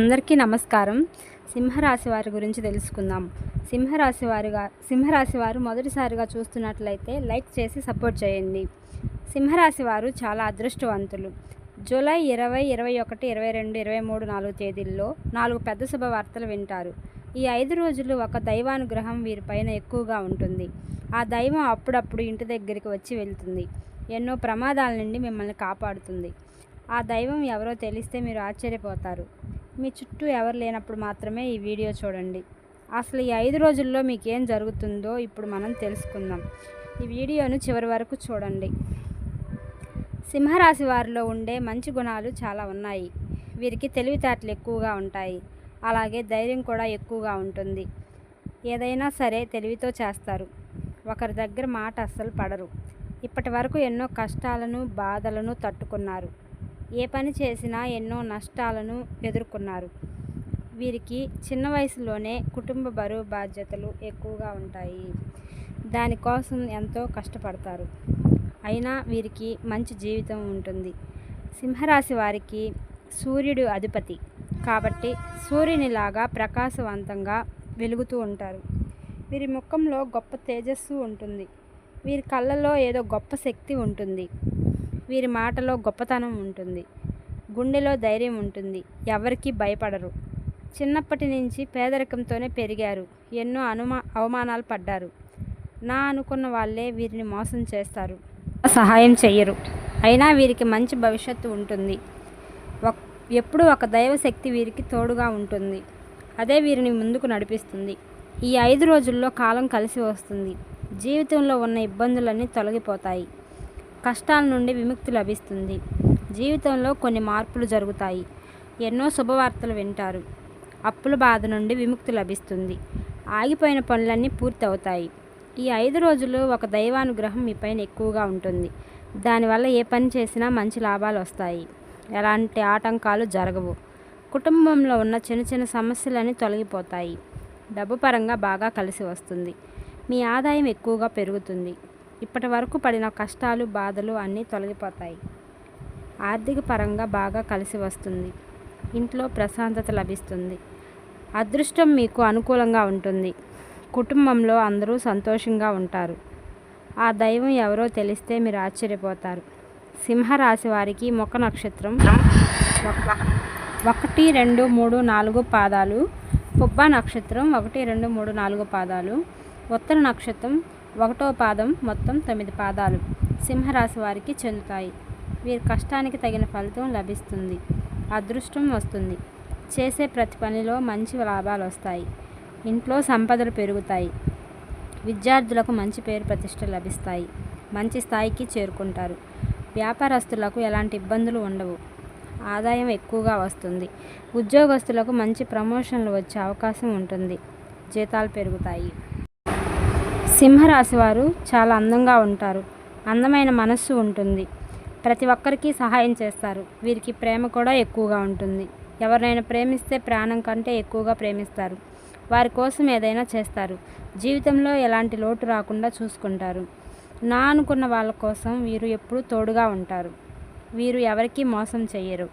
అందరికీ నమస్కారం. సింహరాశి వారి గురించి తెలుసుకుందాం. సింహరాశి వారుగా సింహరాశి వారు మొదటిసారిగా చూస్తున్నట్లయితే లైక్ చేసి సపోర్ట్ చేయండి. సింహరాశి వారు చాలా అదృష్టవంతులు. జూలై ఇరవై ఇరవై ఒకటి ఇరవై రెండు ఇరవై మూడు నాలుగు తేదీల్లో నాలుగు పెద్ద శుభవార్తలు వింటారు. ఈ ఐదు రోజులు ఒక దైవానుగ్రహం వీరిపైన ఎక్కువగా ఉంటుంది. ఆ దైవం అప్పుడప్పుడు ఇంటి దగ్గరికి వచ్చి వెళ్తుంది. ఎన్నో ప్రమాదాల నుండి మిమ్మల్ని కాపాడుతుంది. ఆ దైవం ఎవరో తెలిస్తే మీరు ఆశ్చర్యపోతారు. మీ చుట్టూ ఎవరు లేనప్పుడు మాత్రమే ఈ వీడియో చూడండి. అసలు ఈ ఐదు రోజుల్లో మీకేం జరుగుతుందో ఇప్పుడు మనం తెలుసుకుందాం. ఈ వీడియోను చివరి వరకు చూడండి. సింహరాశి వారిలో ఉండే మంచి గుణాలు చాలా ఉన్నాయి. వీరికి తెలివితేటలు ఎక్కువగా ఉంటాయి. అలాగే ధైర్యం కూడా ఎక్కువగా ఉంటుంది. ఏదైనా సరే తెలివితో చేస్తారు. ఒకరి దగ్గర మాట అస్సలు పడరు. ఇప్పటి వరకు ఎన్నో కష్టాలను బాధలను తట్టుకున్నారు. ఏ పని చేసినా ఎన్నో నష్టాలను ఎదుర్కొన్నారు. వీరికి చిన్న వయసులోనే కుటుంబ బరువు బాధ్యతలు ఎక్కువగా ఉంటాయి. దానికోసం ఎంతో కష్టపడతారు. అయినా వీరికి మంచి జీవితం ఉంటుంది. సింహరాశి వారికి సూర్యుడు అధిపతి కాబట్టి సూర్యునిలాగా ప్రకాశవంతంగా వెలుగుతూ ఉంటారు. వీరి ముఖంలో గొప్ప తేజస్సు ఉంటుంది. వీరి కళ్ళలో ఏదో గొప్ప శక్తి ఉంటుంది. వీరి మాటలో గొప్పతనం ఉంటుంది. గుండెలో ధైర్యం ఉంటుంది. ఎవరికీ భయపడరు. చిన్నప్పటి నుంచి పేదరికంతోనే పెరిగారు. ఎన్నో అనుమా అవమానాలు పడ్డారు. నా అనుకున్న వాళ్ళే వీరిని మోసం చేస్తారు. సహాయం చెయ్యరు. అయినా వీరికి మంచి భవిష్యత్తు ఉంటుంది. ఒక్- ఎప్పుడూ ఒక దైవశక్తి వీరికి తోడుగా ఉంటుంది. అదే వీరిని ముందుకు నడిపిస్తుంది. ఈ ఐదు రోజుల్లో కాలం కలిసి వస్తుంది. జీవితంలో ఉన్న ఇబ్బందులన్నీ తొలగిపోతాయి. కష్టాల నుండి విముక్తి లభిస్తుంది. జీవితంలో కొన్ని మార్పులు జరుగుతాయి. ఎన్నో శుభవార్తలు వింటారు. అప్పుల బాధ నుండి విముక్తి లభిస్తుంది. ఆగిపోయిన పనులన్నీ పూర్తి అవుతాయి ఈ ఐదు రోజులు ఒక దైవానుగ్రహం మీ పైన ఎక్కువగా ఉంటుంది. దానివల్ల ఏ పని చేసినా మంచి లాభాలు వస్తాయి. ఎలాంటి ఆటంకాలు జరగవు. కుటుంబంలో ఉన్న చిన్న చిన్న సమస్యలన్నీ తొలగిపోతాయి. డబ్బు పరంగా బాగా కలిసి వస్తుంది. మీ ఆదాయం ఎక్కువగా పెరుగుతుంది. ఇప్పటి వరకు పడిన కష్టాలు బాధలు అన్నీ తొలగిపోతాయి. ఆర్థిక పరంగా బాగా కలిసి వస్తుంది. ఇంట్లో ప్రశాంతత లభిస్తుంది. అదృష్టం మీకు అనుకూలంగా ఉంటుంది. కుటుంబంలో అందరూ సంతోషంగా ఉంటారు. ఆ దైవం ఎవరో తెలిస్తే మీరు ఆశ్చర్యపోతారు. సింహరాశి వారికి మొక్క నక్షత్రం ఒకటి రెండు మూడు నాలుగు పాదాలు. పుబ్బ నక్షత్రం ఒకటి రెండు మూడు నాలుగు పాదాలు. ఉత్తర నక్షత్రం ఒకటో పాదం మొత్తం తొమ్మిది పాదాలు సింహరాశి వారికి చెందుతాయి. వీరి కష్టానికి తగిన ఫలితం లభిస్తుంది. అదృష్టం వస్తుంది. చేసే ప్రతి పనిలో మంచి లాభాలు వస్తాయి. ఇంట్లో సంపదలు పెరుగుతాయి. విద్యార్థులకు మంచి పేరు ప్రతిష్ట లభిస్తాయి. మంచి స్థాయికి చేరుకుంటారు. వ్యాపారస్తులకు ఎలాంటి ఇబ్బందులు ఉండవు. ఆదాయం ఎక్కువగా వస్తుంది. ఉద్యోగస్తులకు మంచి ప్రమోషన్లు వచ్చే అవకాశం ఉంటుంది. జీతాలు పెరుగుతాయి. సింహరాశి వారు చాలా అందంగా ఉంటారు. అందమైన మనస్సు ఉంటుంది. ప్రతి ఒక్కరికి సహాయం చేస్తారు. వీరికి ప్రేమ కూడా ఎక్కువగా ఉంటుంది. ఎవరినైనా ప్రేమిస్తే ప్రాణం కంటే ఎక్కువగా ప్రేమిస్తారు. వారి కోసం ఏదైనా చేస్తారు. జీవితంలో ఎలాంటి లోటు రాకుండా చూసుకుంటారు. నా అనుకున్న వాళ్ళ కోసం వీరు ఎప్పుడూ తోడుగా ఉంటారు. వీరు ఎవరికీ మోసం చేయరు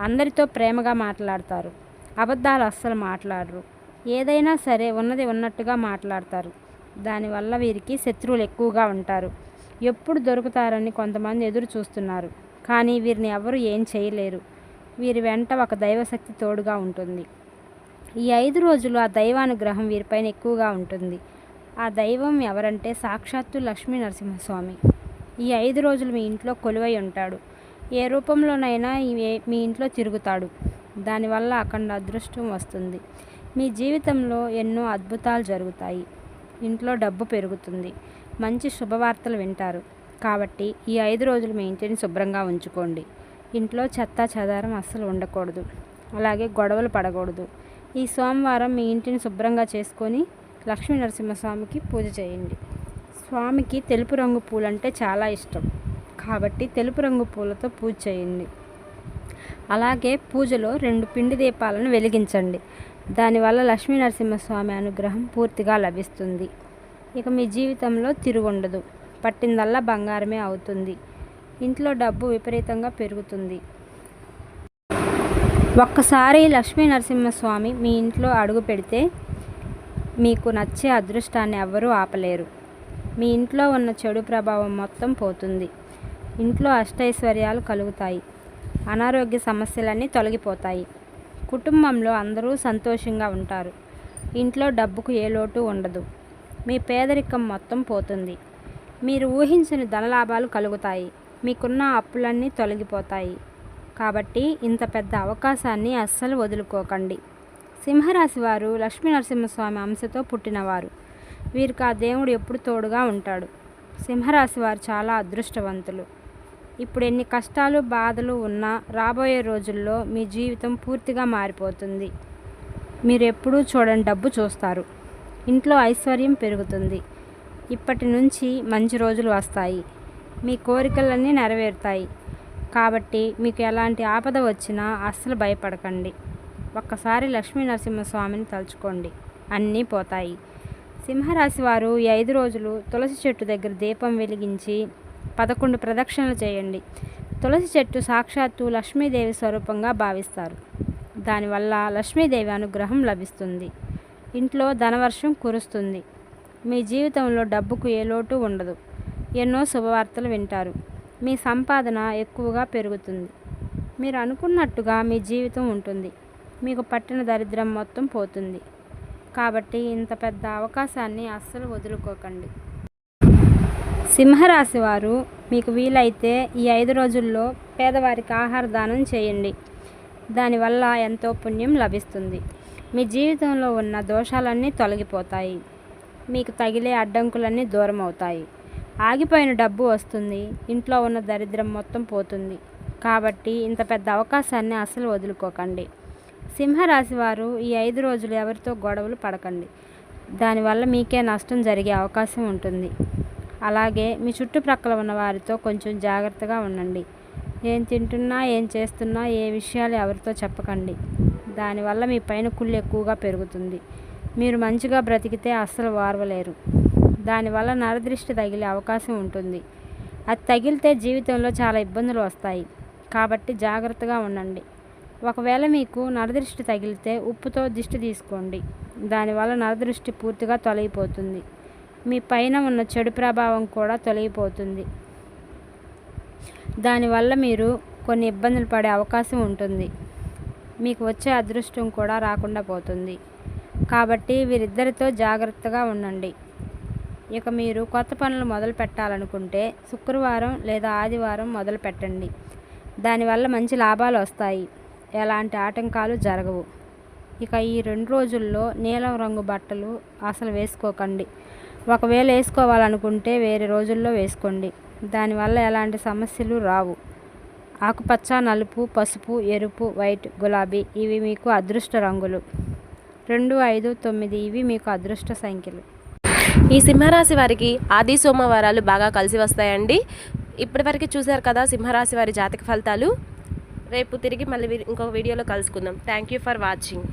అందరితో ప్రేమగా మాట్లాడతారు. అబద్ధాలు అస్సలు మాట్లాడరు. ఏదైనా సరే ఉన్నది ఉన్నట్టుగా మాట్లాడతారు. దానివల్ల వీరికి శత్రువులు ఎక్కువగా ఉంటారు. ఎప్పుడు దొరుకుతారని కొంతమంది ఎదురు చూస్తున్నారు. కానీ వీరిని ఎవరు ఏం చేయలేరు. వీరి వెంట ఒక దైవశక్తి తోడుగా ఉంటుంది. ఈ ఐదు రోజులు ఆ దైవానుగ్రహం వీరిపైన ఎక్కువగా ఉంటుంది. ఆ దైవం ఎవరంటే సాక్షాత్తు లక్ష్మీ నరసింహస్వామి. ఈ ఐదు రోజులు మీ ఇంట్లో కొలువై ఉంటాడు. ఏ రూపంలోనైనా మీ ఇంట్లో తిరుగుతాడు. దానివల్ల అఖండ అదృష్టం వస్తుంది. మీ జీవితంలో ఎన్నో అద్భుతాలు జరుగుతాయి. ఇంట్లో డబ్బు పెరుగుతుంది. మంచి శుభవార్తలు వింటారు. కాబట్టి ఈ ఐదు రోజులు మీ ఇంటిని శుభ్రంగా ఉంచుకోండి. ఇంట్లో చెత్త చెదారం అస్సలు ఉండకూడదు. అలాగే గొడవలు పడకూడదు. ఈ సోమవారం మీ ఇంటిని శుభ్రంగా చేసుకొని లక్ష్మీ నరసింహస్వామికి పూజ చేయండి. స్వామికి తెలుపు రంగు పూలంటే చాలా ఇష్టం. కాబట్టి తెలుపు రంగు పూలతో పూజ చేయండి. అలాగే పూజలో రెండు పిండి దీపాలను వెలిగించండి. దానివల్ల లక్ష్మీ నరసింహస్వామి అనుగ్రహం పూర్తిగా లభిస్తుంది. ఇక మీ జీవితంలో తిరుగుండదు. పట్టిందల్లా బంగారమే అవుతుంది. ఇంట్లో డబ్బు విపరీతంగా పెరుగుతుంది. ఒక్కసారి లక్ష్మీ నరసింహస్వామి మీ ఇంట్లో అడుగు పెడితే మీకు నచ్చే అదృష్టాన్ని ఎవ్వరూ ఆపలేరు. మీ ఇంట్లో ఉన్న చెడు ప్రభావం మొత్తం పోతుంది. ఇంట్లో అష్టైశ్వర్యాలు కలుగుతాయి. అనారోగ్య సమస్యలన్నీ తొలగిపోతాయి. కుటుంబంలో అందరూ సంతోషంగా ఉంటారు. ఇంట్లో డబ్బుకు ఏ లోటు ఉండదు. మీ పేదరికం మొత్తం పోతుంది. మీరు ఊహించని ధనలాభాలు కలుగుతాయి. మీకున్న అప్పులన్నీ తొలగిపోతాయి. కాబట్టి ఇంత పెద్ద అవకాశాన్ని అస్సలు వదులుకోకండి. సింహరాశి వారు లక్ష్మీ నరసింహస్వామి అంశతో పుట్టినవారు. వీరికి ఆ దేవుడు ఎప్పుడు తోడుగా ఉంటాడు. సింహరాశి వారు చాలా అదృష్టవంతులు. ఇప్పుడు ఎన్ని కష్టాలు బాధలు ఉన్నా రాబోయే రోజుల్లో మీ జీవితం పూర్తిగా మారిపోతుంది. మీరు ఎప్పుడూ చూడని డబ్బు చూస్తారు. ఇంట్లో ఐశ్వర్యం పెరుగుతుంది. ఇప్పటి నుంచి మంచి రోజులు వస్తాయి. మీ కోరికలన్నీ నెరవేరుతాయి. కాబట్టి మీకు ఎలాంటి ఆపద వచ్చినా అస్సలు భయపడకండి. ఒక్కసారి లక్ష్మీ నరసింహస్వామిని తలుచుకోండి. అన్నీ పోతాయి. సింహరాశి వారు ఈ ఐదు రోజులు తులసి చెట్టు దగ్గర దీపం వెలిగించి పదకొండు ప్రదక్షిణలు చేయండి. తులసి చెట్టు సాక్షాత్తు లక్ష్మీదేవి స్వరూపంగా భావిస్తారు. దానివల్ల లక్ష్మీదేవి అనుగ్రహం లభిస్తుంది. ఇంట్లో ధనవర్షం కురుస్తుంది. మీ జీవితంలో డబ్బుకు ఏ లోటు ఉండదు. ఎన్నో శుభవార్తలు వింటారు. మీ సంపాదన ఎక్కువగా పెరుగుతుంది. మీరు అనుకున్నట్టుగా మీ జీవితం ఉంటుంది. మీకు పట్టిన దరిద్రం మొత్తం పోతుంది. కాబట్టి ఇంత పెద్ద అవకాశాన్ని అస్సలు వదులుకోకండి. సింహరాశి వారు మీకు వీలైతే ఈ ఐదు రోజుల్లో పేదవారికి ఆహార దానం చేయండి. దానివల్ల ఎంతో పుణ్యం లభిస్తుంది. మీ జీవితంలో ఉన్న దోషాలన్నీ తొలగిపోతాయి. మీకు తగిలే అడ్డంకులన్నీ దూరం అవుతాయి ఆగిపోయిన డబ్బు వస్తుంది. ఇంట్లో ఉన్న దరిద్రం మొత్తం పోతుంది. కాబట్టి ఇంత పెద్ద అవకాశాన్ని అసలు వదులుకోకండి. సింహరాశి వారు ఈ ఐదు రోజులు ఎవరితో గొడవలు పడకండి. దానివల్ల మీకే నష్టం జరిగే అవకాశం ఉంటుంది. అలాగే మీ చుట్టుప్రక్కల ఉన్న వారితో కొంచెం జాగ్రత్తగా ఉండండి. ఏం తింటున్నా ఏం చేస్తున్నా ఏ విషయాలు ఎవరితో చెప్పకండి. దానివల్ల మీ పైన కుళ్ళు ఎక్కువగా పెరుగుతుంది. మీరు మంచిగా బ్రతికితే అస్సలు వారవలేరు. దానివల్ల నరదృష్టి తగిలే అవకాశం ఉంటుంది. అది తగిలితే జీవితంలో చాలా ఇబ్బందులు వస్తాయి. కాబట్టి జాగ్రత్తగా ఉండండి. ఒకవేళ మీకు నరదృష్టి తగిలితే ఉప్పుతో దిష్టి తీసుకోండి. దానివల్ల నరదృష్టి పూర్తిగా తొలగిపోతుంది. మీ పైన ఉన్న చెడు ప్రభావం కూడా తొలగిపోతుంది. దానివల్ల మీరు కొన్ని ఇబ్బందులు పడే అవకాశం ఉంటుంది. మీకు వచ్చే అదృష్టం కూడా రాకుండా పోతుంది. కాబట్టి వీరిద్దరితో జాగ్రత్తగా ఉండండి. ఇక మీరు కొత్త పనులు మొదలు పెట్టాలనుకుంటే శుక్రవారం లేదా ఆదివారం మొదలు పెట్టండి. దానివల్ల మంచి లాభాలు వస్తాయి. ఎలాంటి ఆటంకాలు జరగవు. ఇక ఈ రెండు రోజుల్లో నీలం రంగు బట్టలు అసలు వేసుకోకండి. ఒకవేళ వేసుకోవాలనుకుంటే వేరే రోజుల్లో వేసుకోండి. దానివల్ల ఎలాంటి సమస్యలు రావు. ఆకుపచ్చ నలుపు పసుపు ఎరుపు వైట్ గులాబీ ఇవి మీకు అదృష్ట రంగులు. రెండు ఐదు తొమ్మిది ఇవి మీకు అదృష్ట సంఖ్యలు. ఈ సింహరాశి వారికి ఆది సోమవారాలు బాగా కలిసి వస్తాయండి. ఇప్పటివరకు చూశారు కదా సింహరాశి వారి జాతక ఫలితాలు. రేపు తిరిగి మళ్ళీ ఇంకొక వీడియోలో కలుసుకుందాం. Thank you for watching